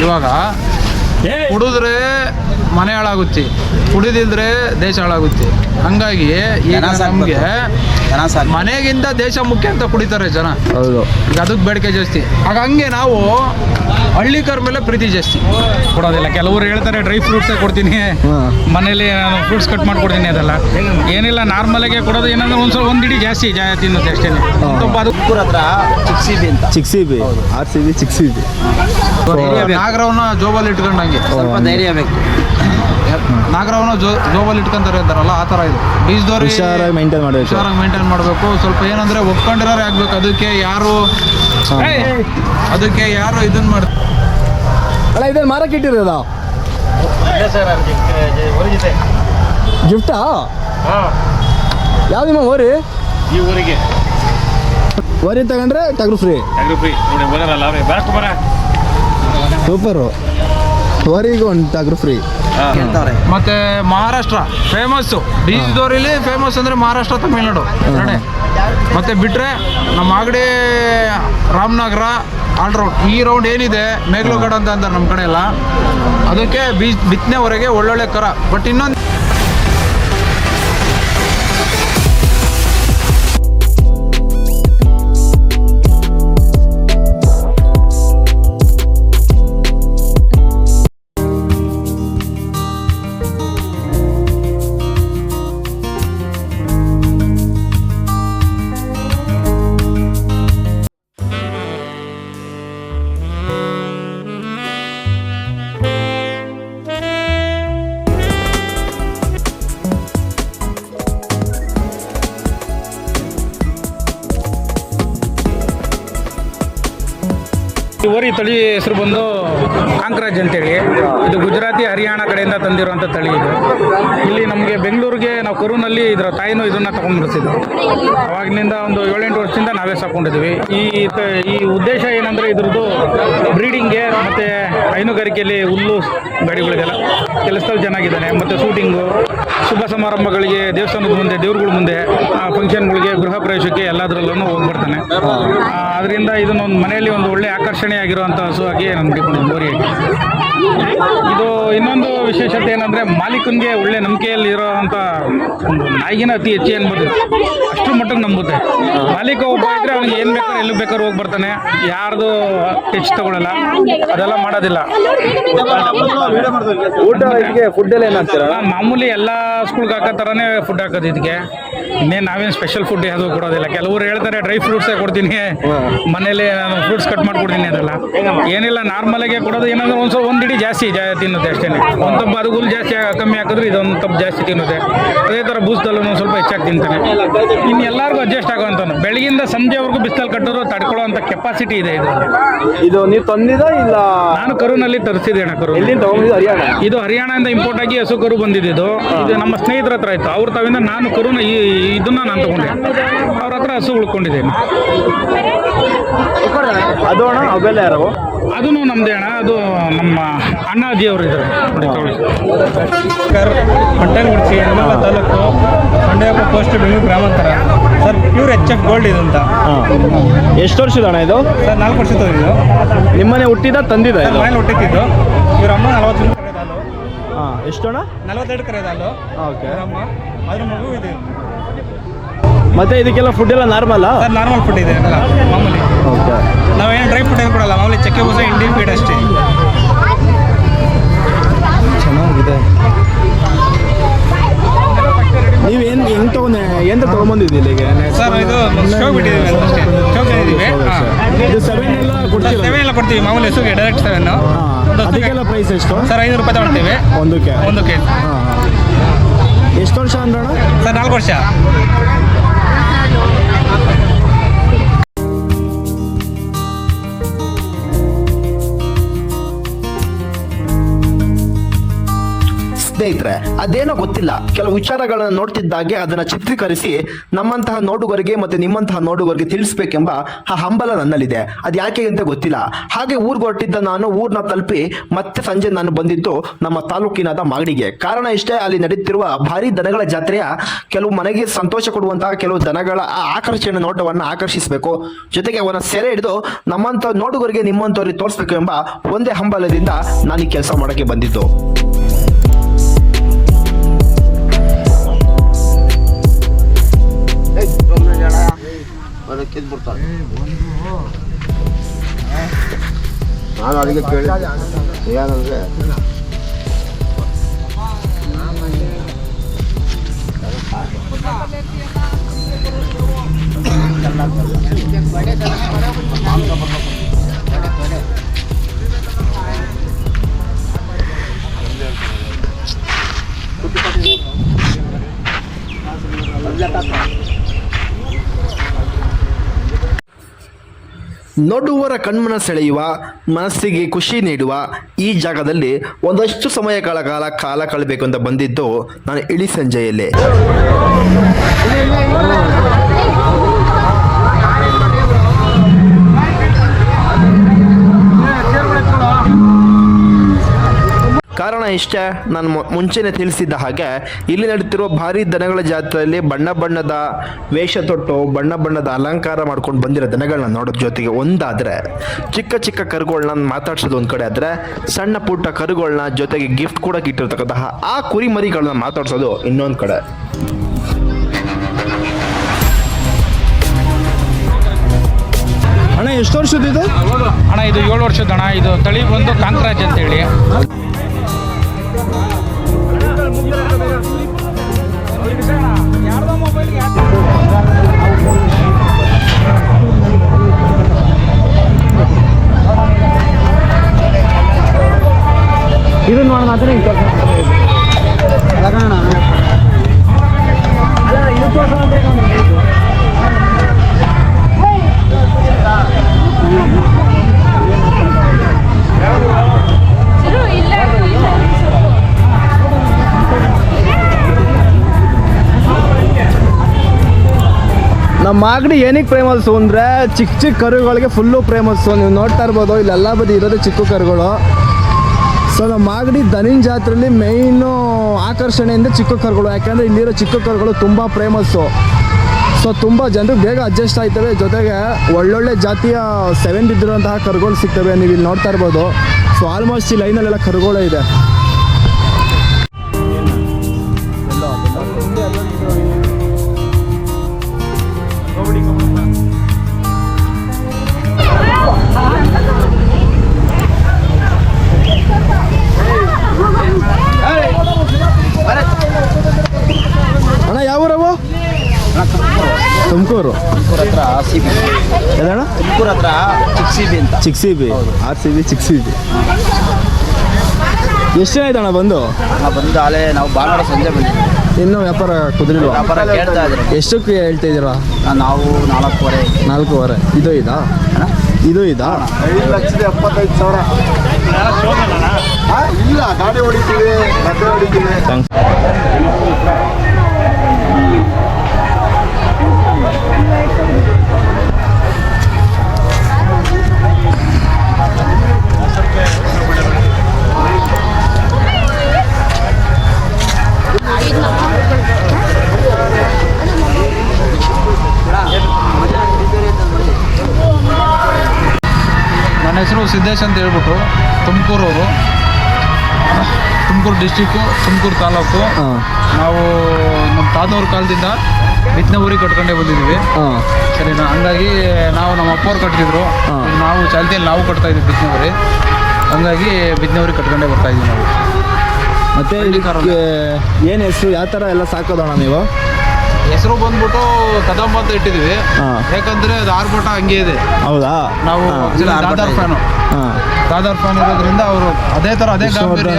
ಇವಾಗ ಕುಡಿದ್ರೆ ಮನೆ ಹಾಳಾಗುತ್ತೆ. ಕುಡಿದಿದ್ರೆ ದೇಶ ಹಾಳಾಗುತ್ತೆ. ಹಂಗಾಗಿ ಈಗ ನಮಗೆ ಮನೆಗಿಂತ ದೇಶ ಮುಖ್ಯ ಅಂತ ಕುಡಿತಾರೆ ಜನ. ಹೌದು. ಈಗ ಅದಕ್ಕೆ ಬೇಡಿಕೆ ಜಾಸ್ತಿ. ಆಗ ಹಂಗೆ ನಾವು ಹಳ್ಳಿಕರ ಮೇಲೆ ಪ್ರೀತಿ ಜಾಸ್ತಿ. ಕೊಡೋದಿಲ್ಲ. ಕೆಲವರು ಹೇಳ್ತಾರೆ ಡ್ರೈ ಫ್ರೂಟ್ಸೇ ಕೊಡ್ತೀನಿ. ಮನೇಲಿ ನಾನು ಫ್ರೂಟ್ಸ್ ಕಟ್ ಮಾಡ್ಕೊಡ್ತೀನಿ ಅದೆಲ್ಲ. ಏನಿಲ್ಲ ನಾರ್ಮಲಾಗೆ ಕೊಡೋದು. ಏನಂದ್ರೆ ಒಂದ್ಸಲ ಒಂದಿಡಿ ಒಂದು ಇಡೀ ಜಾಸ್ತಿ ಜಾ ತಿನ್ನೋದು ಅಷ್ಟೇ. ಹತ್ರ ಚಿಕ್ಸಿ ಬಿ ಅಂತ. Six C B R C B six C B ನಾಗರವನ್ನ ಜೋಬಲ್ಲಿ ಇಟ್ಕೊಂಡಂಗೆ. ಸ್ವಲ್ಪ ಧೈರ್ಯ ಬೇಕು. ನಾಗರವನ್ನ ಜೋ ಜೋಬಲ್ಲಿ ಇಟ್ಕೊಂತಾರೆ ಅಂತಾರಲ್ಲ ಆ ಥರ ಇದು. ಬೀಜದವ್ರು ಹುಷಾರಾಗಿ ಮೇಂಟೈನ್ ಮಾಡಬೇಕು. ಹುಷಾರಾಗಿ ಮೇಂಟೈನ್ ಮಾಡಬೇಕು. ಸ್ವಲ್ಪ ಏನಂದರೆ ಒಪ್ಕೊಂಡಿರೋರು ಆಗಬೇಕು. ಅದಕ್ಕೆ ಯಾರು ಅದಕ್ಕೆ ಯಾರು ಇದನ್ನ ಮಾಡ್ತಾರೆ ಅಲ್ಲ ಇದನ್ನು ಮಾರಕ್ಕೆ ಇಟ್ಟಿರೋದ? ಗಿಫ್ಟಾ ಯಾವ ನಿಮ್ಮ ಓರಿ ಈ ಊರಿಗೆ. ಓರಿ ತಗೊಂಡ್ರೆ ಟಗರು ಫ್ರೀ ಟಗರು ಫ್ರೀ ನೋಡಿ ಅವ್ರೆ. ಬೆಳಕು ಬರ ಸೂಪರು ಓರಿಗೆ ಒಂದು ಟಗರು ಫ್ರೀ ಕೇಳ್ತಾವ್ರೆ ಮತ್ತೆ ಮಹಾರಾಷ್ಟ್ರ ಫೇಮಸ್ಸು ಬೀಜದೋರಿಲಿ ಫೇಮಸ್ ಅಂದ್ರೆ ಮಹಾರಾಷ್ಟ್ರ ತಮಿಳ್ನಾಡು. ಎರಡೇ. ಮತ್ತೆ ಬಿಟ್ರೆ ನಮ್ಮ ಆಗಡಿ ರಾಮನಗರ ಆಲ್ ರೌಂಡ್ ಈ ರೌಂಡ್ ಏನಿದೆ? ಮೇಘಲಗಡ ಅಂತ ಅಂತಾರೆ ನಮ್ಮ ಕಡೆ ಎಲ್ಲ ಅದಕ್ಕೆ ಬೀಜ ಬಿತ್ತನೆವರೆಗೆ ಒಳ್ಳೊಳ್ಳೆ ಕರ. ಬಟ್ ಇನ್ನೊಂದು ಓರಿ ತಳಿ ಹೆಸರು ಬಂದು ಕಾಂಕ್ರಾಜ್ ಅಂತೇಳಿ. ಇದು ಗುಜರಾತಿ ಹರಿಯಾಣ ಕಡೆಯಿಂದ ತಂದಿರುವಂಥ ತಳಿ ಇದು. ಇಲ್ಲಿ ನಮಗೆ ಬೆಂಗಳೂರಿಗೆ ನಾವು ಕರೂನಲ್ಲಿ ಇದರ ತಾಯಿನೂ ಇದನ್ನ ತಗೊಂಡ್ಬರ್ತಿದ್ವಿ ಅವಾಗಿನಿಂದ ಒಂದು ಏಳೆಂಟು ವರ್ಷದಿಂದ ನಾವೇ ಸಾಕೊಂಡಿದ್ವಿ ಈ ಈ ಉದ್ದೇಶ ಏನಂದ್ರೆ ಇದ್ರದ್ದು ಬ್ರೀಡಿಂಗ್ಗೆ ಮತ್ತೆ ಹೈನುಗಾರಿಕೆಯಲ್ಲಿ ಹುಲ್ಲು ಗಾಡಿಗಳಿಗೆಲ್ಲ ಕೆಲಸದಲ್ಲಿ ಚೆನ್ನಾಗಿದ್ದಾನೆ ಮತ್ತೆ ಶೂಟಿಂಗು ಶುಭ ಸಮಾರಂಭಗಳಿಗೆ ದೇವಸ್ಥಾನದ ಮುಂದೆ, ದೇವ್ರಗಳ ಮುಂದೆ ಫಂಕ್ಷನ್ಗಳಿಗೆ ಗೃಹ ಪ್ರವೇಶಕ್ಕೆ ಎಲ್ಲದರಲ್ಲೂ ಹೋಗ್ಬಿಡ್ತಾನೆ ಅದರಿಂದ ಇದನ್ನೊಂದು ಮನೆಯಲ್ಲಿ ಒಂದು ಒಳ್ಳೆ ಆಕರ್ಷಣೆಯಾಗಿರುವಂಥ ಹಸುವಾಗಿ ನಮಗೆ ಗೋರಿಯಾಗಿ ಇದು ಇನ್ನೊಂದು ವಿಶೇಷತೆ ಏನಂದರೆ ಮಾಲೀಕನಿಗೆ ಒಳ್ಳೆ ನಂಬಿಕೆಯಲ್ಲಿ ಇರೋವಂಥ ಒಂದು ನಾಯಿಗಿನ ಅತಿ ಹೆಚ್ಚು ಅನ್ಬೋದು ಅಷ್ಟು ಮಟ್ಟಿಗೆ ನಂಬುತ್ತೆ. ಮಾಲೀಕ ಒಬ್ಬ ಇದ್ರೆ ಅವ್ನಿಗೆ ಏನು ಬೇಕಾದ್ರೆ ಎಲ್ಲಿ ಬೇಕಾದ್ರೂ ಹೋಗಿ ಬರ್ತಾನೆ. ಯಾರ್ದು ಟಚ್ ತಗೊಳ್ಳಲ್ಲ ಅದೆಲ್ಲ ಮಾಡೋದಿಲ್ಲ. ಊಟ ಇದಕ್ಕೆ ಫುಡ್ ಎಲ್ಲ ಏನು ಹಾಕ್ತೀರಾ ನಾನ್ ಮಾಮೂಲಿ ಎಲ್ಲ ಸ್ಕೂಲ್ಗೆ ಹಾಕೋ ಥರನೇ ಫುಡ್ ಹಾಕೋದು ಇದಕ್ಕೆ. ಇನ್ನೇನು ನಾವೇನು ಸ್ಪೆಷಲ್ ಫುಡ್ ಯಾವುದು ಕೊಡೋದಿಲ್ಲ. ಕೆಲವರು ಹೇಳ್ತಾರೆ ಡ್ರೈ ಫ್ರೂಟ್ಸೇ ಕೊಡ್ತೀನಿ. ಮನೇಲಿ ನಾನು ಫ್ರೂಟ್ಸ್ ಕಟ್ ಮಾಡ್ಕೊಡ್ತೀನಿ ಅದೆಲ್ಲ ಏನಿಲ್ಲ ನಾರ್ಮಲಾಗೆ ಕೊಡೋದು ಏನಂದ್ರೆ ಒಂದು ಸ್ವಲ್ಪ ಒಂದು ಇಡೀ ಜಾಸ್ತಿ ಜಾ ತಿನ್ನುತ್ತೆ ಅಷ್ಟೇ ಒಂದು ತಪ್ಪು ಅದು ಹುಲ್ ಜಾಸ್ತಿ ಕಮ್ಮಿ ಹಾಕಿದ್ರೆ ಇದೊಂದು ತಪ್ಪು ಜಾಸ್ತಿ ತಿನ್ನುತ್ತೆ. ಅದೇ ಥರ ಬೂಸ್ದಲ್ಲೂ ಒಂದು ಸ್ವಲ್ಪ ಹೆಚ್ಚಾಗಿ ತಿಂತಾನೆ. ಇನ್ನು ಎಲ್ಲರಿಗೂ ಅಡ್ಜಸ್ಟ್ ಆಗುವಂಥದ್ದು ಬೆಳಗಿಂದ ಸಂಜೆವರೆಗೂ ಬಿಸಿಲಲ್ಲಿ ತಡ್ಕೊಳ್ಳೋ ಅಂತ ಕೆಪಾಸಿಟಿ ಇದೆ ಇದು ಇದು ನೀವು ತಂದಿದ ಇಲ್ಲ? ನಾನು ಕರುನಲ್ಲಿ ತರಿಸಿದೆ ಅಣ್ಣ ಕರು. ಹರಿಯಾಣ? ಇದು ಹರಿಯಾಣದಿಂದ ಇಂಪೋರ್ಟ್ ಆಗಿ ಹಸು ಕರು ಬಂದಿದ್ದು ಇದು ನಮ್ಮ ಸ್ನೇಹಿತರ ಹತ್ರ ಇತ್ತು. ಅವ್ರ ತಾವಿಂದ ನಾನು ಕರುನ ಈ ಇದನ್ನ ನಾನು ತಗೊಂಡೆ. ಅವ್ರ ಹತ್ರ ಹಸು ಉಳ್ಕೊಂಡಿದ್ದೇನೆ ಅದು ಅಣ್ಣ ಅವೆಲ್ಲ ಯಾರು? ಅದೂ ನಮ್ದೇ ಅಣ್ಣ ಅದು ನಮ್ಮ ಅಣ್ಣಾಜಿ ಅವರು ಇದ್ದಾರೆ. ಹೊಟ್ಟೆಗುಡ್ಸಿ ಯಲಮಲ ತಾಲೂಕು ಸಂಡೇಪ ಪೋಸ್ಟ್ ಬೆಂಗಳೂರು ಗ್ರಾಮಾಂತರ. Sir pure H F gold ಇದು ಅಂತ. ಎಷ್ಟು ವರ್ಷದ ಅಣ್ಣ ಇದು? ಸರ್ ನಾಲ್ಕು ವರ್ಷ ಇದು ನಿಮ್ಮನೆ ಹುಟ್ಟಿದ ತಂದಿದ ಇದು? ಮನೇಲಿ ಹುಟ್ಟಿದ್ದು. ಇವ್ರ ಅಮ್ಮ ನಲವತ್ತು ಕರೆದಾಲು ಹಾಂ ಎಷ್ಟು ಅಣ್ಣ ನಲವತ್ತೆರಡು ಕರೆದಾಲು ಓಕೆ. ಅಮ್ಮ ಅದ್ರ ಮಗು ಇದೆ. ಮತ್ತೆ ಇದಕ್ಕೆಲ್ಲ ಫುಡ್ ಎಲ್ಲ ನಾರ್ಮಲ್ ಸರ್ ನಾರ್ಮಲ್ ಫುಡ್ ಇದೆ ಎಲ್ಲ ಮಾಮೂಲಿ. ಓಕೆ. ನಾವೇನು ಡ್ರೈ ಫುಡ್ ಏನು ಕೊಡಲ್ಲ ಮಾಮೂಲಿ ಚಕ್ಕೆ ಬೂಸ ಇಂಡಿಯನ್ ಫೀಡ್ ಅಷ್ಟೇ. ಚೆನ್ನಾಗಿದೆ. ನೀವು ಏನು ಹೆಂಗೆ ತಗೊಂಡೆ ಎಂತ ತೊಗೊಂಬಂದಿದ್ದು ಇಲ್ಲಿಗೆ ಸರ್ ಇದು ಸ್ಟೋವ್ ಬಿಟ್ಟಿದ್ದೀವಿ ಅಷ್ಟೇ. ಸ್ಟೋವ್ ತಂದಿದ್ದೀವಿ ಇದು. ಸೆವೆನ್ ಎಲ್ಲ ಕೊಡ್ತೀವಿ. ಸೆವೆನ್ ಎಲ್ಲ ಕೊಡ್ತೀವಿ ಮಾಮೂಲಿ ಹೆಸುಗೆ ಡೈರೆಕ್ಟ್ ಸೆವೆನ್ ಹಾಂ. ಅದಕ್ಕೆಲ್ಲ ಪ್ರೈಸ್ ಎಷ್ಟು? ಸರ್ ಐನೂರು ರೂಪಾಯಿ ತಗೊಳ್ತೀವಿ. ಒಂದಕ್ಕೆ? ಒಂದಕ್ಕೆ ಎಷ್ಟು ವರ್ಷ ಅಂದ್ರಣ ಸರ್ ನಾಲ್ಕು ವರ್ಷ. ಸ್ನೇಹಿತರೆ, ಅದೇನೋ ಗೊತ್ತಿಲ್ಲ. ಕೆಲವು ವಿಚಾರಗಳನ್ನ ನೋಡ್ತಿದ್ದಾಗೆ ಅದನ್ನ ಚಿತ್ರೀಕರಿಸಿ ನಮ್ಮಂತಹ ನೋಡುಗರಿಗೆ ಮತ್ತೆ ನಿಮ್ಮಂತಹ ನೋಡುಗರಿಗೆ ತಿಳಿಸ್ಬೇಕೆಂಬ ಆ ಹಂಬಲ ನನ್ನಲ್ಲಿದೆ. ಅದು ಯಾಕೆ ಅಂತ ಗೊತ್ತಿಲ್ಲ. ಹಾಗೆ ಊರ್ಗೆ ಹೊರಟಿದ್ದ ನಾನು ಊರ್ನ ತಲುಪಿ ಮತ್ತೆ ಸಂಜೆ ನಾನು ಬಂದಿದ್ದು ನಮ್ಮ ತಾಲೂಕಿನಾದ ಮಾಗಡಿಗೆ. ಕಾರಣ ಇಷ್ಟೇ, ಅಲ್ಲಿ ನಡೆಯುತ್ತಿರುವ ಭಾರಿ ದನಗಳ ಜಾತ್ರೆಯ ಕೆಲವು ಮನೆಗೆ ಸಂತೋಷ ಕೊಡುವಂತಹ ಕೆಲವು ದನಗಳ ಆ ಆಕರ್ಷಣೆ ನೋಟವನ್ನು ಆಕರ್ಷಿಸಬೇಕು. ಜೊತೆಗೆ ಅವನ ಸೆರೆ ಹಿಡಿದು ನಮ್ಮಂತ ನೋಡುಗರಿಗೆ ನಿಮ್ಮಂತವ್ರಿಗೆ ತೋರಿಸ್ಬೇಕು ಎಂಬ ಒಂದೇ ಹಂಬಲದಿಂದ ನಾನು ಈ ಕೆಲಸ ಮಾಡಕ್ಕೆ ಬಂದಿದ್ದು. 해버렸다. 아, 나 이거 별, 미안한데. Terima. ನೋಡುವವರ ಕಣ್ಮನ ಸೆಳೆಯುವ, ಮನಸ್ಸಿಗೆ ಖುಷಿ ನೀಡುವ ಈ ಜಾಗದಲ್ಲಿ ಒಂದಷ್ಟು ಸಮಯ ಕಾಲ ಕಾಲ ಕಳಬೇಕು ಅಂತ ಬಂದಿದ್ದು ನಾನು ಇಳಿ ಸಂಜೆಯಲ್ಲಿ. ಇಷ್ಟೇ ನಾನು ಮು- ಮುಂಚೆನೆ ತಿಳಿಸಿದ್ದ ಹಾಗೆ ಇಲ್ಲಿ ನಡೀತಿರುವ ಭಾರಿ ದನಗಳ ಜಾತ್ರೆಯಲ್ಲಿ ಬಣ್ಣ ಬಣ್ಣದ ವೇಷ ತೊಟ್ಟು ಬಣ್ಣ ಬಣ್ಣದ ಅಲಂಕಾರ ಮಾಡ್ಕೊಂಡು ಬಂದಿರೋ ದನಗಳನ್ನ ನೋಡೋದ್ರ ಜೊತೆಗೆ ಒಂದಾದರೆ ಚಿಕ್ಕ ಚಿಕ್ಕ ಕರುಗಳನ್ನ ಮಾತಾಡ್ಸೋದು ಒಂದು ಕಡೆ ಆದರೆ ಸಣ್ಣ ಪುಟ್ಟ ಕರುಗಳನ್ನ ಜೊತೆಗೆ ಗಿಫ್ಟ್ ಕೂಡ ಇಟ್ಟಿರ್ತಕ್ಕಂತಹ ಆ ಕುರಿಮರಿಗಳನ್ನ ಮಾತಾಡ್ಸೋದು ಇನ್ನೊಂದು ಕಡೆ. ಅಣ್ಣ ಎಷ್ಟು ಇದು? ಅಣ್ಣ ಇದು ಏಳು ವರ್ಷದ ಅಣ್ಣ. ಇದು ತಳಿ ಬಂದು ಕಾಂಕ್ರಾಜ್ ಅಂತೇಳಿ. ಇದನ್ನ ಮಾಡೋಣ ಅದನ್ನ ನಮ್ಮ ಮಾಗಡಿ ಏನಕ್ಕೆ ಫೇಮಸ್ಸು ಅಂದರೆ ಚಿಕ್ಕ ಚಿಕ್ಕ ಕರುಗಳಿಗೆ ಫುಲ್ಲು ಫೇಮಸ್ಸು ನೀವು ನೋಡ್ತಾ ಇರ್ಬೋದು ಇಲ್ಲೆಲ್ಲ ಬದಿ ಇರೋದೇ ಚಿಕ್ಕ ಕರುಗಳು. ಸೊ ನಮ್ಮ ಮಾಗಡಿ ದನಿನ್ ಜಾತ್ರೆಯಲ್ಲಿ ಮೇಯ್ನು ಆಕರ್ಷಣೆಯಿಂದ ಚಿಕ್ಕ ಕರುಗಳು. ಯಾಕೆಂದರೆ ಇಲ್ಲಿರೋ ಚಿಕ್ಕ ಕರುಗಳು ತುಂಬ ಫೇಮಸ್ಸು ಸೊ ತುಂಬ ಜನರಿಗೆ ಬೇಗ ಅಡ್ಜಸ್ಟ್ ಆಯ್ತವೆ ಜೊತೆಗೆ ಒಳ್ಳೊಳ್ಳೆ ಜಾತಿಯ ಸೆವೆನ್ ಬಿದ್ದಿರುವಂತಹ ಕರುಗಳು ಸಿಗ್ತವೆ. ನೀವು ಇಲ್ಲಿ ನೋಡ್ತಾ ಇರ್ಬೋದು. ಸೊ ಆಲ್ಮೋಸ್ಟ್ ಈ ಲೈನಲ್ಲೆಲ್ಲ ಕರುಗಳೇ ಇದೆ. ಚಿಕ್ C B R C B ಚಿಕ್ ಸಿ ಬಿ ಎಷ್ಟು ಜನ ಅಣ್ಣ ಬಂದು? ನಾವು ಬಂದು ಆಲೆ ನಾವು ಭಾನುವಾರ ಸಂಜೆ ಬಂದಿದ್ದೀವಿ ಇನ್ನೂ ವ್ಯಾಪಾರ ಕುದುರಿಲ್ವಾ ವ್ಯಾಪಾರ ಕೇಳ್ತಾ ಇದ್ದಾರೆ ಎಷ್ಟಕ್ಕೆ ಹೇಳ್ತಾ ಇದ್ದೀರಾ? ನಾವು ನಾಲ್ಕೂವರೆ. ನಾಲ್ಕೂವರೆ. ಇದು ಇದಾ? ಇದು ಇದಾ? ಐದು ಲಕ್ಷದ ಎಪ್ಪತ್ತೈದು ಸಾವಿರ. ಇಲ್ಲ ಗಾಡಿ ಹೊಡಿತೀವಿ ಹೊಡಿತೀವಿ. ಸಿದ್ದೇಶ್ ಅಂತ ಹೇಳ್ಬಿಟ್ಟು ತುಮಕೂರವರು. ತುಮಕೂರು ಡಿಸ್ಟಿಕ್ಕು ತುಮಕೂರು ತಾಲೂಕು. ಹಾಂ. ನಾವು ನಮ್ಮ ತಾತವ್ರ ಕಾಲದಿಂದ ಬಿತ್ತನೆ ಊರಿಗೆ ಕಟ್ಕೊಂಡೇ ಬಂದಿದ್ದೀವಿ. ಹಾಂ. ಸರಿನಾ? ಹಂಗಾಗಿ ನಾವು ನಮ್ಮ ಅಪ್ಪವ್ರು ಕಟ್ಟಿದ್ರು ನಾವು ಚಾಲ್ತಿಯಲ್ಲಿ ನಾವು ಕಟ್ತಾ ಇದ್ದೀವಿ ಬಿತ್ತನೆ ಊರಿ ಹಂಗಾಗಿ ಬಿತ್ತನೆ ಊರಿಗೆ ಕಟ್ಕೊಂಡೇ ಬರ್ತಾ ಇದ್ದೀವಿ ನಾವು. ಮತ್ತೆ ಏನು ಹೆಸರು? ಯಾವ ಥರ ಎಲ್ಲ ಸಾಕೋದಣ್ಣ ನೀವು? ಹೆಸರು ಬಂದ್ಬಿಟ್ಟು ಕದಂಬ ಅಂತ ಇಟ್ಟಿದೀವಿ. ಯಾಕಂದ್ರೆ ಅದು ಆರ್ಭಟ ಹಂಗೆ ಇದೆ. ಹೌದಾ? ನಾವು ದಾದಾರ್ ಫ್ಯಾನು. ದಾದಾರ್ ಫ್ಯಾನ್ ಇರೋದ್ರಿಂದ ಅವರು ಅದೇ ತರ ಅದೇ ಗಾಂಭೀರ್ಯ.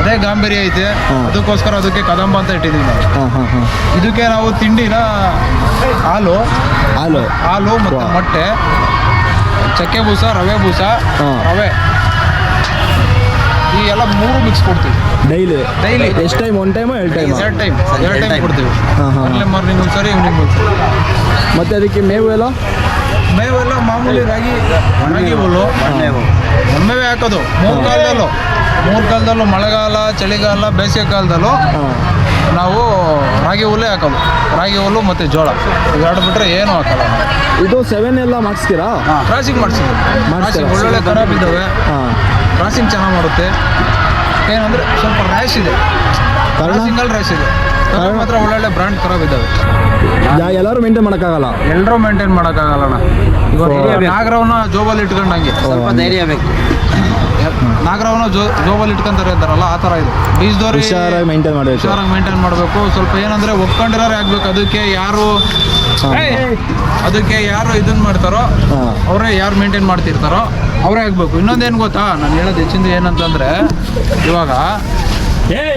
ಅದೇ ಗಾಂಭೀರ್ಯ ಐತೆ. ಅದಕ್ಕೋಸ್ಕರ ಅದಕ್ಕೆ ಕದಂಬ ಅಂತ ಇಟ್ಟಿದ್ದೀವಿ ನಾವು. ಹಾಂ ಹಾಂ ಹಾಂ. ಇದಕ್ಕೆ ನಾವು ತಿಂಡಿನ ಹಾಲು ಹಾಲು. ಹಾಲು ಮತ್ತೆ. ಮೊಟ್ಟೆ ಚಕ್ಕೆ ಬೂಸ ರವೆ ಬೂಸ. ರವೆ. ಈ ಎಲ್ಲ ಮೂರು ಮಿಕ್ಸ್ ಕೊಡ್ತೀವಿ. ಡೈಲಿ ಡೈಲಿ ಎಷ್ಟು ಟೈಮ್ ಒನ್ ಟೈಮ್ ಎರಡು ಟೈಮ್ ಎರಡು ಟೈಮ್ ಎರಡು ಟೈಮ್ ಕೊಡ್ತೀವಿ. ಹಾಂ ಹಾಂ ಮಾರ್ನಿಂಗ್ ಒಂದ್ಸರಿ ಈವ್ನಿಂಗ್ ಒಂದು ಮತ್ತು ಅದಕ್ಕೆ ಮೇವು ಎಲ್ಲ? ಮೇವೆಲ್ಲ ಮಾಮೂಲಿ ರಾಗಿ ರಾಗಿ ಹುಲ್ಲು ಒಮ್ಮೆವೇ ಹಾಕೋದು. ಮೂರು ಕಾಲದಲ್ಲೂ. ಮೂರು ಕಾಲದಲ್ಲೂ ಮಳೆಗಾಲ ಚಳಿಗಾಲ ಬೇಸಿಗೆ ಕಾಲದಲ್ಲೂ ಹಾಂ. ನಾವು ರಾಗಿ ಹುಲ್ಲೇ ಹಾಕೋದು. ರಾಗಿ ಹುಲ್ಲು ಮತ್ತು ಜೋಳ. ಇವೆರಡು ಬಿಟ್ಟರೆ ಏನೂ ಹಾಕಲ್ಲ ಇದು ಸೆವೆನ್ ಎಲ್ಲ ಮಾಡಿಸ್ತೀರಾ? ಕ್ರಾಸಿಂಗ್ ಮಾಡಿಸ್ತೀವಿ ಕ್ರಾಸಿಂಗ್ ಒಳ್ಳೊಳ್ಳೆ ಖರಾಬ್ ಇದ್ದಾವೆ ಹಾಂ. ಕ್ರಾಸಿಂಗ್ ಚೆನ್ನಾಗಿ ಮಾಡುತ್ತೆ. ಏನಂದರೆ ಸ್ವಲ್ಪ ರ್ಯಾಶ್ ಇದೆ. ಸಿಂಗಲ್ ರ್ಯಾಶ್ ಇದೆ. ಮಾತ್ರ ಒಳ್ಳೊಳ್ಳೆ ಬ್ರ್ಯಾಂಡ್ ಖರಾಬ್ ಇದ್ದಾವೆ ಯಾ ಎಲ್ಲರೂ ಮೇಂಟೈನ್ ಮಾಡೋಕ್ಕಾಗಲ್ಲ? ಎಲ್ಲರೂ ಮೇಂಟೈನ್ ಮಾಡೋಕ್ಕಾಗಲ್ಲ ಇವಾಗ ನಾಗರವನ್ನ ಜೋಬಲ್ಲಿ ಇಟ್ಕೊಂಡಂಗೆ. ಸ್ವಲ್ಪ ಧೈರ್ಯ ಬೇಕು. ನಾಗರವನ್ನ ಜೋ ಜೋಬಲ್ಲಿ ಇಟ್ಕೊಂತಾರೆ ಅಂತಾರಲ್ಲ ಆ ಥರ ಇದು. ಬೀಜದವ್ರು ಹುಷಾರಾಗಿ ಮೇಂಟೈನ್ ಮಾಡಬೇಕು. ಹುಷಾರಾಗಿ ಮೇಂಟೈನ್ ಮಾಡಬೇಕು. ಸ್ವಲ್ಪ ಏನಂದ್ರೆ ಒಪ್ಕೊಂಡಿರೋರು ಆಗ್ಬೇಕು. ಅದಕ್ಕೆ ಯಾರು ಅದಕ್ಕೆ ಯಾರು ಇದನ್ನ ಮಾಡ್ತಾರೋ ಅವರೇ ಯಾರು ಮೇಂಟೈನ್ ಮಾಡ್ತಿರ್ತಾರೋ ಅವರೇ ಆಗ್ಬೇಕು. ಇನ್ನೊಂದೇನು ಗೊತ್ತಾ? ನಾನು ಹೇಳೋದು ಹೆಚ್ಚಿಂದ ಏನಂತಂದ್ರೆ ಇವಾಗ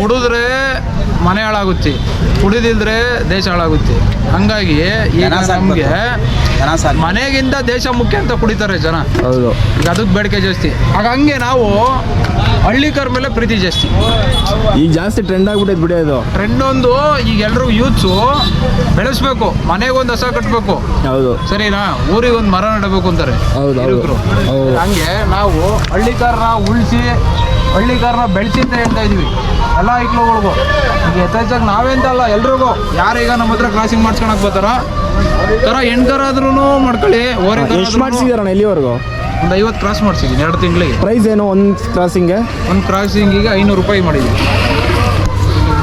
ಕುಡಿದ್ರೆ ಮನೆ ಹಾಳಾಗುತ್ತೆ. ಕುಡಿದಿಲ್ದ್ರೆ ದೇಶ ಹಾಳಾಗುತ್ತೆ. ಹಂಗಾಗಿ ಈಗ ನಮಗೆ ಮನೆಗಿಂತ ದೇಶ ಮುಖ್ಯ ಅಂತ ಕುಡಿತಾರೆ ಜನ. ಹೌದು. ಈಗ ಅದಕ್ಕೆ ಬೇಡಿಕೆ ಜಾಸ್ತಿ. ಆಗ ಹಂಗೆ ನಾವು ಹಳ್ಳಿಕರ ಮೇಲೆ ಪ್ರೀತಿ ಜಾಸ್ತಿ. ಈಗ ಜಾಸ್ತಿ ಟ್ರೆಂಡ್ ಆಗ್ಬಿಟ್ಟೈತೆ ಬಿಡಿ ಅದು ಟ್ರೆಂಡ್ ಒಂದು ಈಗ ಎಲ್ಲರೂ ಯೂತ್ಸು ಬೆಳೆಸ್ಬೇಕು. ಮನೆಗೊಂದು ಹಸ ಕಟ್ಟಬೇಕು ಹೌದು. ಸರಿನಾ? ಊರಿಗೆ ಒಂದು ಮರ ನೆಡಬೇಕು ಅಂತಾರೆ. ಹೌದು. ಹಂಗೆ ನಾವು ಹಳ್ಳಿಕಾರನ ಉಳಿಸಿ ಹಳ್ಳಿಕಾರನ ಬೆಳೆಸಿ ಅಂತ ಹೇಳ್ತಾ ಇದೀವಿ. ಎಲ್ಲ ಐಕ್ಲುಗಳಿಗೂ. ಈಗ ಯಥೇಚ್ಛಾಗಿ ನಾವೇ ಅಂತ ಅಲ್ಲ ಎಲ್ರಿಗೂ. ಯಾರು ಈಗ ನಮ್ಮ ಹತ್ರ ಕ್ರಾಸಿಂಗ್ ಮಾಡ್ಸ್ಕೊಳಕ್ ಬರ್ತಾರ ತರ ಎಂಟರ ಆದ್ರೂ ಮಾಡ್ಕೊಳ್ಳಿ ಓರೆ ಎಷ್ಟು ಮಾಡಿಸಿದಾರಣ ಎಲ್ಲಿವರೆಗೂ? ಒಂದು ಐವತ್ತು ಕ್ರಾಸ್ ಮಾಡ್ಸಿದ್ದೀನಿ ಎರಡು ತಿಂಗಳಿಗೆ. ಪ್ರೈಸ್ ಏನು ಒಂದು ಕ್ರಾಸಿಂಗ್ಗೆ ಒಂದು ಕ್ರಾಸಿಂಗಿಗೆ ಐನೂರು ರೂಪಾಯಿ ಮಾಡಿದ್ದೀನಿ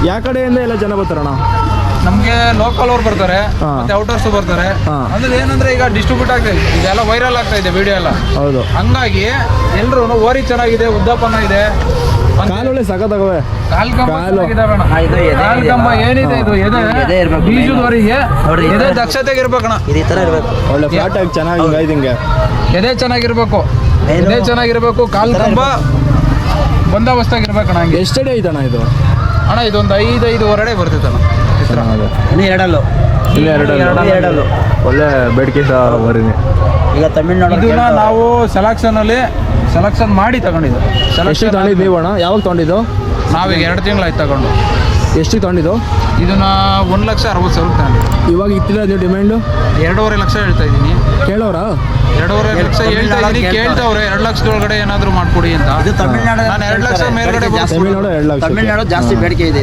ಯಾವ ಕಡೆಯಿಂದ ಎಲ್ಲ ಜನ ಬರ್ತಾರಣ ನಮಗೆ ಲೋಕಲ್ ಅವ್ರು ಬರ್ತಾರೆ. ಮತ್ತೆ ಔಟರ್ಸ್ ಬರ್ತಾರೆ. ಅಂದ್ರೆ ಏನಂದ್ರೆ ಈಗ ಡಿಸ್ಟ್ರಿಬ್ಯೂಟ್ ಆಗ್ತಾ ಇದೆ. ಇದೆಲ್ಲ ವೈರಲ್ ಆಗ್ತಾ ಇದೆ ವಿಡಿಯೋ ಎಲ್ಲ. ಹೌದು. ಹಂಗಾಗಿ ಎಲ್ಲರೂ ಓರಿ ಚೆನ್ನಾಗಿದೆ ಉದ್ದಪ್ಪನ ಇದೆ. ಕಾಲೊಳ್ಳೆ ಸಖತ್ತಾಗವೆ ಕಾಲ್ ಕಂಬ ಕಾಲು. ಚೆನ್ನಾಗಿದಾವೆ ಅಣ್ಣ. ಹಾ, ಇದು ಎದೆ ಕಾಲ್ ಕಂಬ ಏನಿದೆ ಇದು? ಎದೆ ಬೀಜದವರಿಗೆ ಎದೆ ದಕ್ಷತೆಗೆ ಇರ್ಬೇಕಣ್ಣ ಈ ಥರ ಇರಬೇಕು. ಒಳ್ಳೆ ಫ್ಲಾಟ್ ಆಗಿ ಚೆನ್ನಾಗಿ ಹಿಂಗೆ ಹಿಂಗೆ. ಎದೆ ಚೆನ್ನಾಗಿರ್ಬೇಕು. ಏನು? ಎದೆ ಚೆನ್ನಾಗಿರ್ಬೇಕು. ಕಾಲ್ ಕಂಬ ಬಂದೋಬಸ್ತಾಗಿರ್ಬೇಕಣ್ಣ ಹಂಗೆ. ಎಷ್ಟಡಿ ಐತಣ್ಣ ಇದು? ಅಣ್ಣ ಇದೊಂದು ಐದೈದು ಐದು ಹೊರಡೆ ಬರ್ತೈತಣ್ಣ ಇನ್ನು ಎರಡಲ್ಲು. ಇಲ್ಲ ಎರಡು ಇನ್ನು ಎರಡಲ್ಲು. ಒಳ್ಳೆ ಬೇಡಿಕೆ ಸಹ ವರಿನಿ ಈಗ ತಮಿಳ್ನಾಡು ಇದನ್ನ ನಾವು ಸೆಲೆಕ್ಷನ್ ಅಲ್ಲಿ ಸೆಲೆಕ್ಷನ್ ಮಾಡಿ ತಗೊಂಡಿದ್ದು. ಎಷ್ಟು ಸೆಲೆಕ್ಷನ್ ತಗೊಂಡಿದ್ದು ನೀವು ಅಣ್ಣ? ಯಾವಾಗ ತಗೊಂಡಿದ್ದು? ನಾವೀಗ ಎರಡು ತಿಂಗಳಾಯ್ತು ತಗೊಂಡು. ಎಷ್ಟು ತಗೊಂಡಿದ್ದು? ಇದನ್ನ ಒಂದು ಲಕ್ಷ ಅರವತ್ತು ಸಾವಿರ ತಗೊಂಡು ಇವಾಗ ಇತ್ತಿಲ್ಲ ನೀವು ಡಿಮ್ಯಾಂಡು ಎರಡೂವರೆ ಲಕ್ಷ ಹೇಳ್ತಾ ಇದ್ದೀನಿ. ಕೇಳೋರಾ? ಎರಡೂವರೆ ಲಕ್ಷ ಹೇಳ್ತಾ ಇದ್ದೀನಿ ಕೇಳ್ತಾವ್ರೆ. ಎರಡು ಲಕ್ಷದೊಳಗಡೆ ಏನಾದರೂ ಮಾಡ್ಕೊಡಿ ಅಂತ. ಇದು ತಮಿಳ್ನಾಡು ನಾನು ಎರಡು ಲಕ್ಷ ಮೇಲ್ಗಡೆ ಜಾಸ್ತಿ ತಮಿಳ್ನಾಡು ಎರಡು ಲಕ್ಷ ತಮಿಳ್ನಾಡು ಜಾಸ್ತಿ ಬೇಡಿಕೆ ಇದು.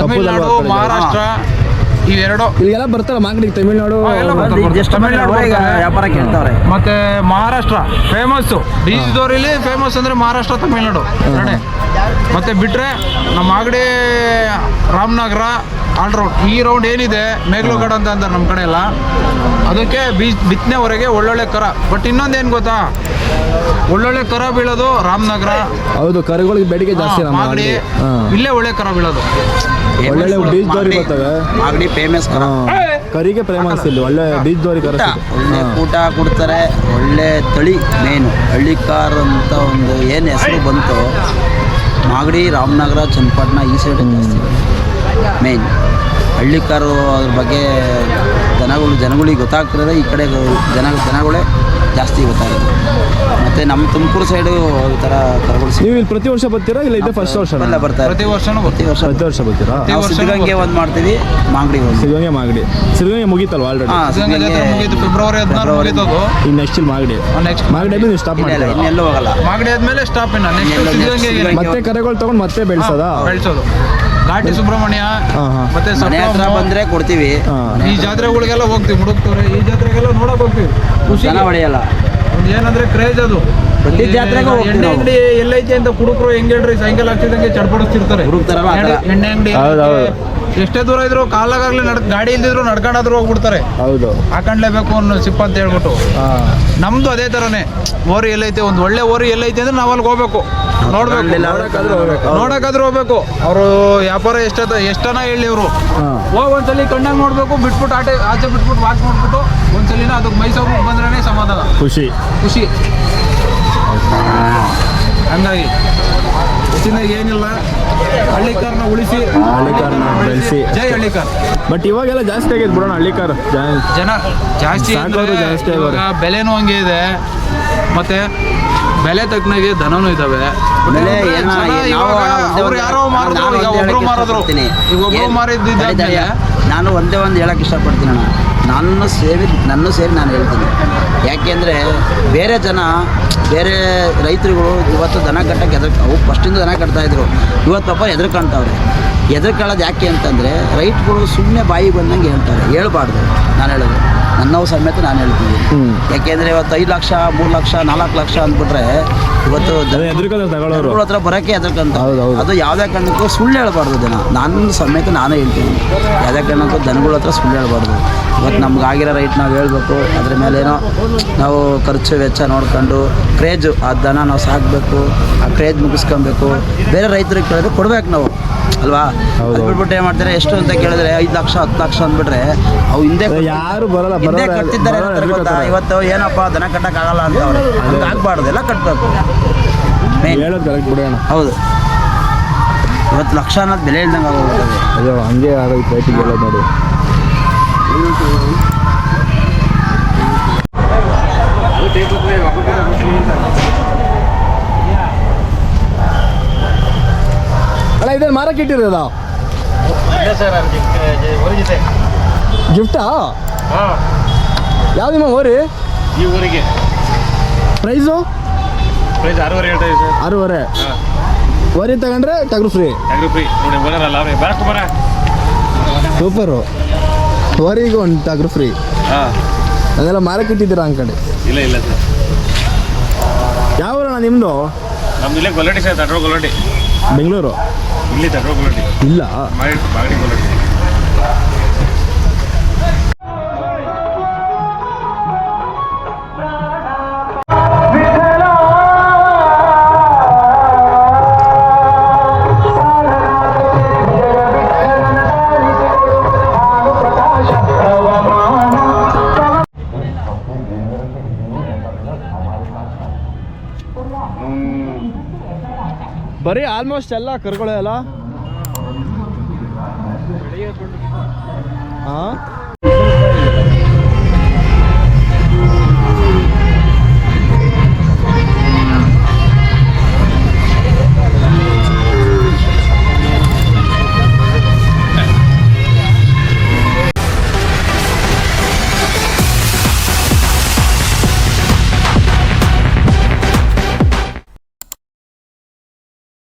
ತಮಿಳ್ನಾಡು ಮಹಾರಾಷ್ಟ್ರ ಇವೆರಡು. ಇಲ್ಲೆಲ್ಲ ಬರ್ತಾರ ಮಾರ್ಕೆಟಿಗೆ ತಮಿಳ್ನಾಡು ತಮಿಳುನಾಡು. ವ್ಯಾಪಾರ ಕೇಳ್ತಾರೆ ಮತ್ತೆ ಮಹಾರಾಷ್ಟ್ರ ಫೇಮಸ್ಸು ಬೀಜದವ್ರಲ್ಲಿ ಫೇಮಸ್ ಅಂದ್ರೆ ಮಹಾರಾಷ್ಟ್ರ ತಮಿಳುನಾಡು. ಎರಡೇ. ಮತ್ತೆ ಬಿಟ್ರೆ ನಮ್ಮ ಮಾಗಡಿ ರಾಮನಗರ ಆಲ್ ರೌಂಡ್ ಈ ರೌಂಡ್ ಏನಿದೆ? ಮೇಘಲಗಡ ಅಂತ ಅಂತಾರೆ ನಮ್ಮ ಕಡೆ ಎಲ್ಲ. ಅದಕ್ಕೆ ಬೀಜ್ ಬಿತ್ತನೆವರೆಗೆ ಒಳ್ಳೊಳ್ಳೆ ಕರ. ಬಟ್ ಇನ್ನೊಂದೇನು ಗೊತ್ತಾ? ಒಳ್ಳೊಳ್ಳೆ ಕರ ಬೀಳೋದು ರಾಮನಗರ. ಹೌದು ಕರುಗಳಿಗೆ ಬೇಡಿಕೆ ಜಾಸ್ತಿ ಮಾಗಡಿ. ಇಲ್ಲೇ ಒಳ್ಳೆ ಕರ ಬೀಳೋದು. ಒಳ್ಳೊಳ್ಳೆ ಬೀಚ್ ದೋರಿ ಬರ್ತವೆ ಮಾಗಡಿ ಫೇಮಸ್ ಕರಿಗೆ ಫೇಮಸ್ ಇಲ್ಲಿ ಒಳ್ಳೆ ಬೀಜದವ್ರಿ ಕರ ಊಟ ಒಳ್ಳೆ ಊಟ ಕೊಡ್ತಾರೆ ಒಳ್ಳೆ ತಳಿ ಮೇನು ಹಳ್ಳಿಕಾರ್ ಅಂತ ಒಂದು ಏನು ಹೆಸರು ಬಂತು ಮಾಗಡಿ ರಾಮನಗರ ಚನ್ನಪಟ್ಟಣ ಈ ಸೈಡ್ ಜಾಸ್ತಿ ಮೇನ್ ಹಳ್ಳಿಕಾರು ಅದ್ರ ಬಗ್ಗೆ ಜನಗಳು ಜನಗಳಿಗೆ ಗೊತ್ತಾಗ್ತಿರೋದೇ ಈ ಕಡೆ ಜನ ಜನಗಳೇ ಜಾಸ್ತಿ ಗೊತ್ತಾಗುತ್ತೆ ಮತ್ತೆ ನಮ್ಮ ತುಮಕೂರು ಸೈಡು ಈ ಥರ ಕರುಗಳು ನೀವು ಇಲ್ಲಿ ಪ್ರತಿ ವರ್ಷ ಬರ್ತೀರಾ ಇಲ್ಲ ಇದೆ ಫಸ್ಟ್ ವರ್ಷ ಎಲ್ಲ ಬರ್ತಾರೆ ಪ್ರತಿ ವರ್ಷನೂ ಪ್ರತಿ ಬರ್ತೀವಿ ವರ್ಷ ಪ್ರತಿ ವರ್ಷ ಬರ್ತೀರಾ? ಪ್ರತಿ ನಾವು ಸಿದ್ಧಗಂಗೆ ಒಂದು ಮಾಡ್ತೀವಿ ಮಾಗಡಿ ಒಂದು. ಸಿದ್ಧಗಂಗೆ ಮಾಗಡಿ. ಸಿದ್ಧಗಂಗೆ ಮುಗೀತಲ್ವ ಆಲ್ರೆಡಿ ಹಾಂ ಸಿದ್ಧಗಂಗೆ ಜಾತ್ರೆ ಮುಗೀತು. ಫೆಬ್ರವರಿ ಹದಿನಾರು ಮುಗೀತದು ಇನ್ನು ನೆಕ್ಸ್ಟ್ ಇಲ್ಲಿ ಮಾಗಡಿ. ನೆಕ್ಸ್ಟ್ ಮಾಗಡಿ. ಆದ್ಮೇಲೆ ನೀವು ಸ್ಟಾಪ್ ಇಲ್ಲ ಇಲ್ಲ ಮಾಡ್ತೀರಾ? ಇನ್ನೆಲ್ಲೂ ಹೋಗಲ್ಲ. ಮಾಗಡಿ ಆದ್ಮೇಲೆ ಸ್ಟಾಪ್ ಇನ್ನ. ನೆಕ್ಸ್ಟ್ ಸಿದ್ಧಗಂಗೆಗೆ ಸಿದ್ಧಗಂಗೆ. ಮತ್ತೆ ಕರೆಗಳು ತಗೊಂಡು ಮತ್ತೆ ಬೆಳೆಸೋದಾ? ಬೆಳೆಸೋದು. ಘಾಟಿ ಸುಬ್ರಹ್ಮಣ್ಯ ಹಾಂ ಹಾಂ. ಮತ್ತೆ ಮನೆ ಹತ್ರ ಸಪ್ಲಮ್ಮ, ಬಂದರೆ ಕೊಡ್ತೀವಿ. ಹಾಂ ಈ ಜಾತ್ರೆಗಳಿಗೆಲ್ಲ ಹೋಗ್ತೀವಿ ಮುಡುಕ್ತವ್ರೆ ಈ ಜಾತ್ರೆಗೆಲ್ಲ ನೋಡಕ್ ಹೋಗ್ತೀವಿ. ಖುಷಿ. ಜನ ಹೊಡೆಯಲ್ಲ. ಒಂದ್ ಏನಂದ್ರೆ ಕ್ರೇಜ್ ಅದು. ಪ್ರತಿ ಈ ಜಾತ್ರೆಗೂ ಹೋಗ್ತೀವಿ ಎಣ್ಣೆ ನಾವು. ಅಂಗಡಿ ಎಲ್ಲೈತೆ ಅಂತ ಕುಡುಕರು ಹೆಂಗ್ ಹೇಳ್ರಿ ಸಾಯಂಕಾಲ ಆಗ್ತಿದಂಗೆ ಚಡ್ಪಡಿಸ್ತಿರ್ತಾರೆ. ಹುಡುಕ್ತಾರಲ್ಲ ಆ ಥರ. ಎಣ್ಣೆ- ಎಣ್ಣೆ ಅಂಗಡಿ ಹೌದು, ಹೌದು. ಎಷ್ಟೇ ದೂರ ಇದ್ರು ಕಾಲಾಗಲಿ ನಡ್ ಗಾಡಿ ಇಲ್ದಿದ್ರು ನಡ್ಕೊಂಡಾದ್ರು ಹೋಗ್ಬಿಡ್ತಾರೆ. ಹೌದು. ಹಾಕೊಂಡ್ಲೇಬೇಕು ಅನ್ನೋ ಸಿಪ್ಪ ಅಂತ ಹೇಳ್ಬಿಟ್ಟು ನಮ್ದು ಅದೇ ತರನೇ. ಓರಿ ಎಲ್ಲೈತೆ ಒಂದು ಒಳ್ಳೆ ಓರಿ ಎಲ್ಲೈತೆ ಅಂದ್ರೆ ನಾವು ಅಲ್ಲಿ ಹೋಗ್ಬೇಕು. ನೋಡ್ಬೇಕು. ನೋಡಕ್ಕಾದ್ರೂ ಹೋಗ್ಬೇಕು. ಅವರು ವ್ಯಾಪಾರ ಎಷ್ಟ ಎಷ್ಟನ ಹೇಳಿ ಅವರು ಓ ಹೋಗಿ ಒಂದ್ಸಲಿ ಕಣ್ಣಾಗ ನೋಡ್ಬೇಕು ಬಿಟ್ಬಿಟ್ಟು ಆಟೆ ಆಚೆ ಬಿಟ್ಬಿಟ್ಟು ವಾಚ್ ಮಾಡ್ಬಿಟ್ಟು ಒಂದ್ಸಲಿನ ಅದಕ್ಕೆ ಮೈಸೂರು ಬಂದ್ರೆ ಸಮಾಧಾನ. ಖುಷಿ. ಖುಷಿ. ಹಂಗಾಗಿ ಏನಿಲ್ಲ. ಹಳ್ಳಿಕಾರನ ಉಳಿಸಿ. ಹಳ್ಳಿಕಾರನ ಬೆಳೆಸಿ. ಜೈ ಹಳ್ಳಿಕಾರ್. ಬಟ್ ಇವಾಗೆಲ್ಲ ಜಾಸ್ತಿ ಆಗೈತೆ ಬಿಡೋಣ ಹಳ್ಳಿಕಾರ. ಜನ ಜಾಸ್ತಿ ಜಾಸ್ತಿ. ಬೆಲೆನೂ ಹಂಗೆ ಇದೆ. ಮತ್ತೆ ಬೆಲೆ ತಕ್ಕನಾಗೆ ದನನೂ ಇದಾವೆ. ಅವ್ರು ಯಾರೋ ಮಾರಿದ್ರು, ನಾನು ಈಗ ಒಂದೇ ಒಬ್ರು ಮಾರಿದ್ರು. ಈಗ ಒಬ್ರು ಮಾರಿದ್ದು. ನಾನು ಒಂದೇ ಒಂದು ಹೇಳಕ್ ಇಷ್ಟಪಡ್ತೀನಿ ಅಣ್ಣ. ನನ್ನ ಸೇರಿ ನನ್ನ ಸೇರಿ ನಾನು ಹೇಳ್ತೀನಿ. ಯಾಕೆಂದರೆ ಬೇರೆ ಜನ, ಬೇರೆ ರೈತರುಗಳು ಇವತ್ತು ದನ ಕಟ್ಟಕ್ಕೆ ಎದ್ರ ಅವು ಫಸ್ಟಿಂದ ದನ ಕಟ್ತಾಯಿದ್ರು ಇವತ್ತು ಪಾಪ ಎದ್ರಕಂತವ್ರೆ ಎದ್ರಕೊಳ್ಳೋದು ಯಾಕೆ ಅಂತಂದರೆ ರೈತರುಗಳು ಸುಮ್ಮನೆ ಬಾಯಿ ಬಂದಂಗೆ ಹೇಳ್ತಾರೆ. ಹೇಳ್ಬಾರ್ದು. ನಾನು ಹೇಳೋದು. ನನ್ನವು ಸಮೇತ ನಾನು ಹೇಳ್ತೀನಿ. ಯಾಕೆಂದ್ರೆ ಇವತ್ತು ಐದು ಲಕ್ಷ ಮೂರು ಲಕ್ಷ ನಾಲ್ಕು ಲಕ್ಷ ಅಂದ್ಬಿಟ್ರೆ ಇವತ್ತು ಹತ್ರ ಬರೋಕೆ ಎದಕ್ಕಂತ. ಅದು ಯಾವುದೇ ಕಾರಣಕ್ಕೂ ಸುಳ್ಳು ಹೇಳ್ಬಾರ್ದು ಜನ ನನ್ನ ಸಮೇತ ನಾನೇ ಹೇಳ್ತೀನಿ. ಯಾವುದೇ ಕಾರಣಕ್ಕೂ ದನಗಳ ಹತ್ರ ಸುಳ್ಳು ಹೇಳ್ಬಾರ್ದು. ಇವತ್ತು ನಮ್ಗೆ ಆಗಿರೋ ರೈಟ್ ನಾವು ಹೇಳ್ಬೇಕು. ಅದ್ರ ಮೇಲೇನೋ ನಾವು ಖರ್ಚು ವೆಚ್ಚ ನೋಡ್ಕೊಂಡು ಕ್ರೇಜು ಆ ದನ ನಾವು ಸಾಕಬೇಕು ಆ ಕ್ರೇಜ್ ಮುಗಿಸ್ಕೊಬೇಕು. ಬೇರೆ ರೈತರಿಗೆ ಕೇಳಿದ್ರೆ ಕೊಡ್ಬೇಕು ನಾವು. ಅಲ್ವಾ? ಬಿಟ್ಬಿಟ್ಟು ಏನ್ ಮಾಡ್ತಾರೆ? ಎಷ್ಟು ಅಂತ ಕೇಳಿದ್ರೆ ಐದು ಲಕ್ಷ ಹತ್ತು ಲಕ್ಷ ಅಂದ್ಬಿಟ್ರೆ ಅವು ಹಿಂದೆ ಯಾರು ಬರಲ್ಲ, ಹಿಂದೆ ಕಟ್ತಿದ್ದಾರೆ ಗೊತ್ತಾ. ಇವತ್ತು ಏನಪ್ಪ ದನ ಕಟ್ಟಕ್ಕಾಗಲ್ಲ ಅಂತ ಅವ್ರು. ಹಂಗೆ ಆಗ್ಬಾರ್ದು ಎಲ್ಲ ಕಟ್ಬೇಕು. ಹೇಳೋದು ಕರೆಕ್ಟ್ ಬಿಡೋಣ ಹೌದು. ಇವತ್ತು ಲಕ್ಷ ಅನ್ನೋದು ಬೆಲೆ ಇಲ್ದಂಗೆ ಅಯ್ಯೋ ಹಂಗೆ ಆಗೋದು ನೋಡಿ. ಗಿಫ್ಟಾ ಹಾಂ. ಯಾವ್ದು ನಿಮ್ಮ ಈ ಊರಿಗೆ. ಪ್ರೈಸು ಪ್ರೈಸ್ ಆರೂವರೆ ಹೇಳ್ತಾ ಇದ್ದೀವಿ ಸರ್ ಆರೂವರೆ. ಹಾಂ. ತಗೊಂಡ್ರೆ ಟಗರು ಫ್ರೀ ಫ್ರೀ ನೋಡಿ ಅವ್ರೆ. ಬರ ಸೂಪರು ಓರಿಗೆ ಒಂದು ಟಗರು ಫ್ರೀ ಹಾಂ. ಅದೆಲ್ಲ ಮಾರಕ್ಕೆ ಇಟ್ಟಿದ್ದೀರಾ ಅಂದ್ಕಂಡು. ಇಲ್ಲ ಇಲ್ಲ ಸರ್ ಯಾವ ಊರಣ್ಣ ನಿಮ್ಮದು ನಮ್ದು ಇಲ್ಲೇ ಗೊಲ್ಲಡಿ ಸರ್ ತಡ್ರೋ ಗೊಲ್ಲಡಿ ಬೆಂಗಳೂರು. ಇಲ್ಲಿ ಗೊಲ್ಲಡಿ ಇಲ್ಲ. ಬಾಗಡಿ ಗೊಲ್ಲಡಿ ಬರೀ ಆಲ್ಮೋಸ್ಟ್ ಎಲ್ಲ ಕರ್ಕೊಳ್ಳೋ ಅಲ್ಲ? ಹಾಂ